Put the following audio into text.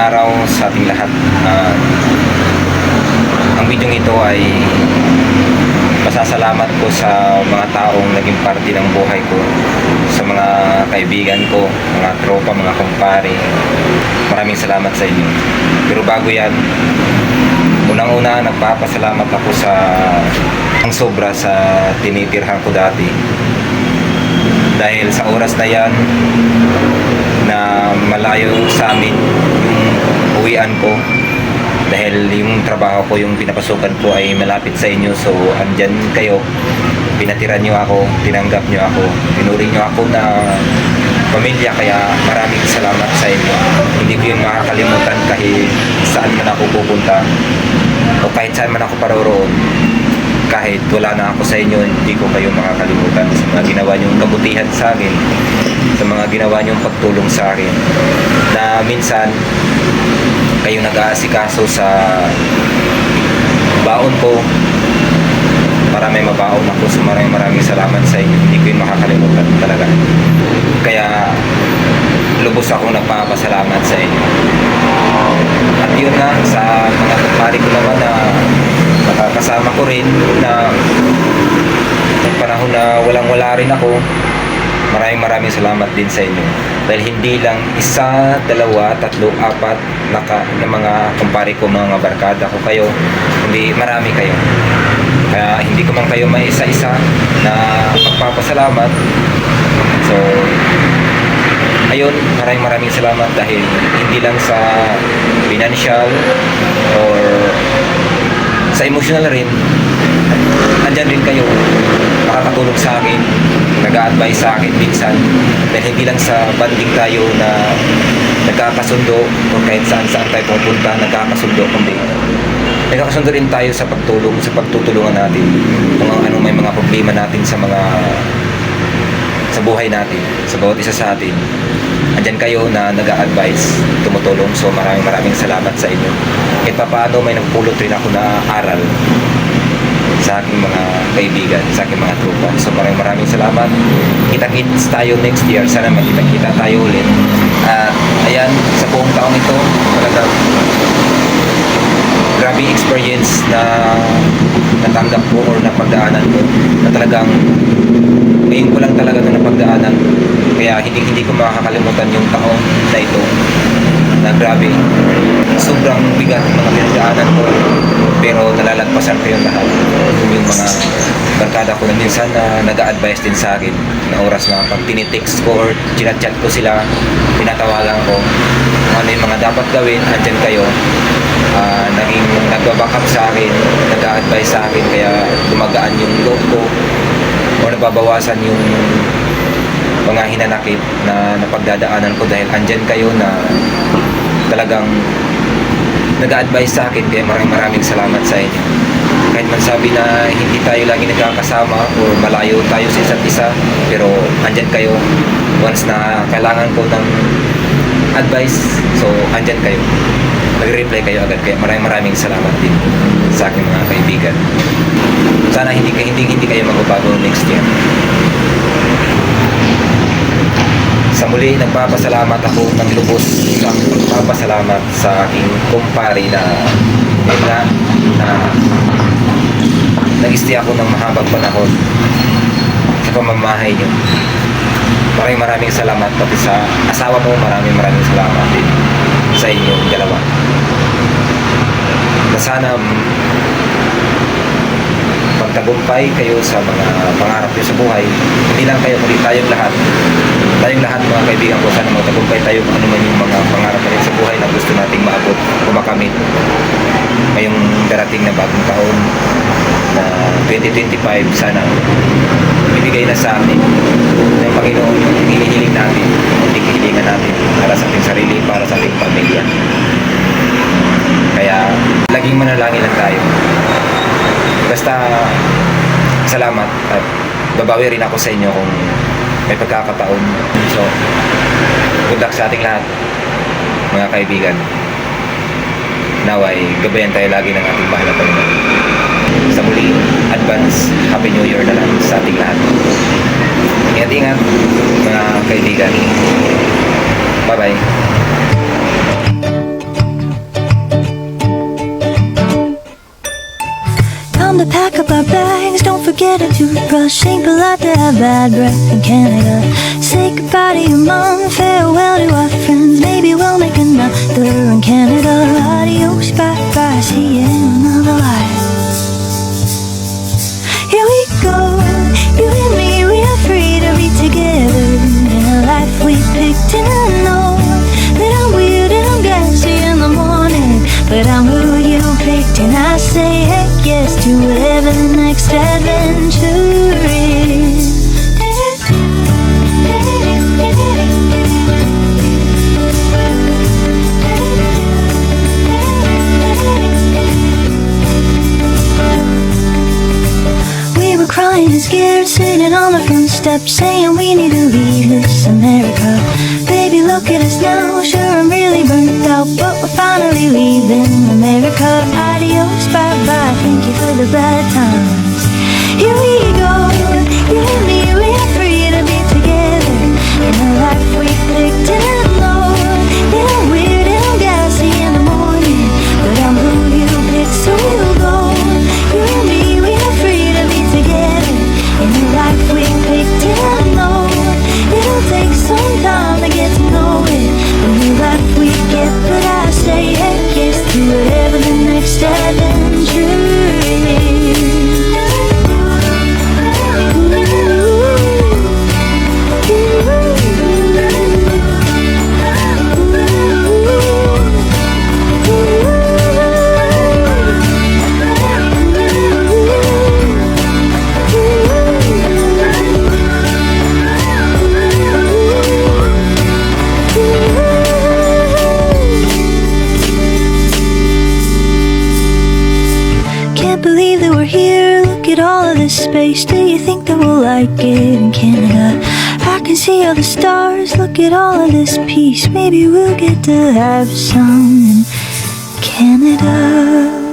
araw sa ating lahat. Ah, ang video ito ay pasasalamat ko sa mga taong naging parte ng buhay ko, sa mga kaibigan ko, mga tropa, mga kumpare. Maraming salamat sa inyo. Pero bago yan, unang-una nagpapasalamat ako sa ang sobra sa tinitirhan ko dati. Dahil sa oras na yan, na malayo sa amin yung uwian ko. Dahil yung trabaho ko, yung pinapasukan ko ay malapit sa inyo. So andyan kayo. Pinatiran nyo ako, tinanggap nyo ako. Tinuri nyo ako na pamilya kaya maraming salamat sa inyo. Hindi ko yung makakalimutan kahit saan man ako pupunta o kahit saan man ako paroroon. Kahit wala na ako sa inyo, hindi ko kayo makakalimutan sa mga ginawa niyong kabutihan sa akin, sa mga ginawa niyong pagtulong sa akin, na minsan kayo nag-aasikaso sa baon ko para may mabaon ako. So maraming maraming salamat sa inyo. Hindi ko yun makakalimutan talaga. Kaya lubos akong nagpapasalamat sa inyo. At yun nga, sa mga kumpare ko naman na nakakasama ko rin na panahon na walang wala rin ako, maraming maraming salamat din sa inyo. Dahil hindi lang isa, dalawa, tatlo, apat na, ka, na mga kumpare ko, mga barkada ko kayo, hindi marami kayo. Kaya hindi ko man kayo may isa-isa na magpapasalamat. So, ayun, maraming maraming salamat dahil hindi lang sa financial or sa emotional rin, andyan rin kayo makakatulong sa akin, nag-a-advise sa akin minsan. Dahil hindi lang sa banding tayo na nagkakasundo o kahit saan saan tayo pupunta nagkakasundo kundi nagkakasundo rin tayo sa pagtulong sa pagtutulungan natin kung ano may mga problema natin sa mga sa buhay natin sa bawat isa sa atin. Andyan kayo na nag-a-advise tumutulong. So maraming maraming salamat sa inyo. Kahit pa paano may nagpulot rin ako na aral sa aking mga kaibigan, sa aking mga tropa. So maraming maraming salamat. Kita-kits tayo next year. Sana magkita-kita tayo ulit. At ayan, sa buong taong ito, talagang grabe experience na natanggap ko or napagdaanan ko na talagang ngayon ko lang talaga ito napagdaanan kaya hindi hindi ko makakalimutan yung taong na ito na grabe. Sobrang bigat ng mga pinagdaanan ko pero nalalagpasan ko yung lahat. Yung mga barkada ko na minsan na nag-a-advise din sa akin na oras na pag tinitext ko or chinachat ko sila pinatawagan ko kung ano yung mga dapat gawin andyan kayo. Ah, naging nagbabackup sa akin nag-a-advise sa akin kaya gumagaan yung loob ko o nababawasan yung mga hinanakit na napagdadaanan ko dahil andyan kayo na talagang nag-advise sa akin. Kaya maraming maraming salamat sa inyo. Kahit man sabi na hindi tayo lagi nagkakasama o malayo tayo sa isa't isa pero andyan kayo once na kailangan ko ng advice so andyan kayo. Nag-reply kayo agad. Kaya maraming maraming salamat din sa aking mga kaibigan. Sana hindi, hindi, hindi kayo magbabago next year sa muli, nagpapasalamat ako ng lubos ng pagpapasalamat sa aking kumpare na nga, na nag-stay ako ng mahabang panahon sa pamamahay niyo. Maraming maraming salamat pati sa asawa mo, maraming maraming salamat din sa inyong dalawa. Na sana mm, magtagumpay kayo sa mga pangarap niyo sa buhay. Hindi lang kayo, kundi tayong lahat. Tayong lahat mga kaibigan ko, sana magtagumpay tayo kung ano man yung mga pangarap natin sa buhay na gusto nating maabot o makamit. Ngayong darating na bagong taon na 2025, sana ibigay na sa atin ng Panginoon yung hinihiling natin, yung hihilingan natin para sa ating sarili, para sa ating pamilya. Kaya, laging manalangin lang tayo. Basta, salamat at babawi rin ako sa inyo kung may pagkakataon. So, good luck sa ating lahat, mga kaibigan. Naway, gabayan tayo lagi ng ating mahal na Panginoon. Sa muli, advance Happy New Year na lang sa ating lahat. Ingat-ingat, mga kaibigan. Bye-bye. Forget a toothbrush. Ain't polite to have bad breath in Canada. Say goodbye to your mom, farewell to our friends. Maybe we'll make another in Canada. Adios, bye bye, see you in another life. Here we go, you and me, we are free to be together in a life we picked. And I know that I'm weird and I'm gassy in the morning, but I'm who you picked, and I say yes to whatever the next adventure And scared, sitting on the front step saying we need to leave this America. Baby, look at us now. Sure, I'm really burnt out, but we're finally leaving America. Adios, bye bye. Thank you for the bad times. Here we go, space. Do you think that we'll like it in Canada? I can see all the stars. Look at all of this peace. Maybe we'll get to have some in Canada.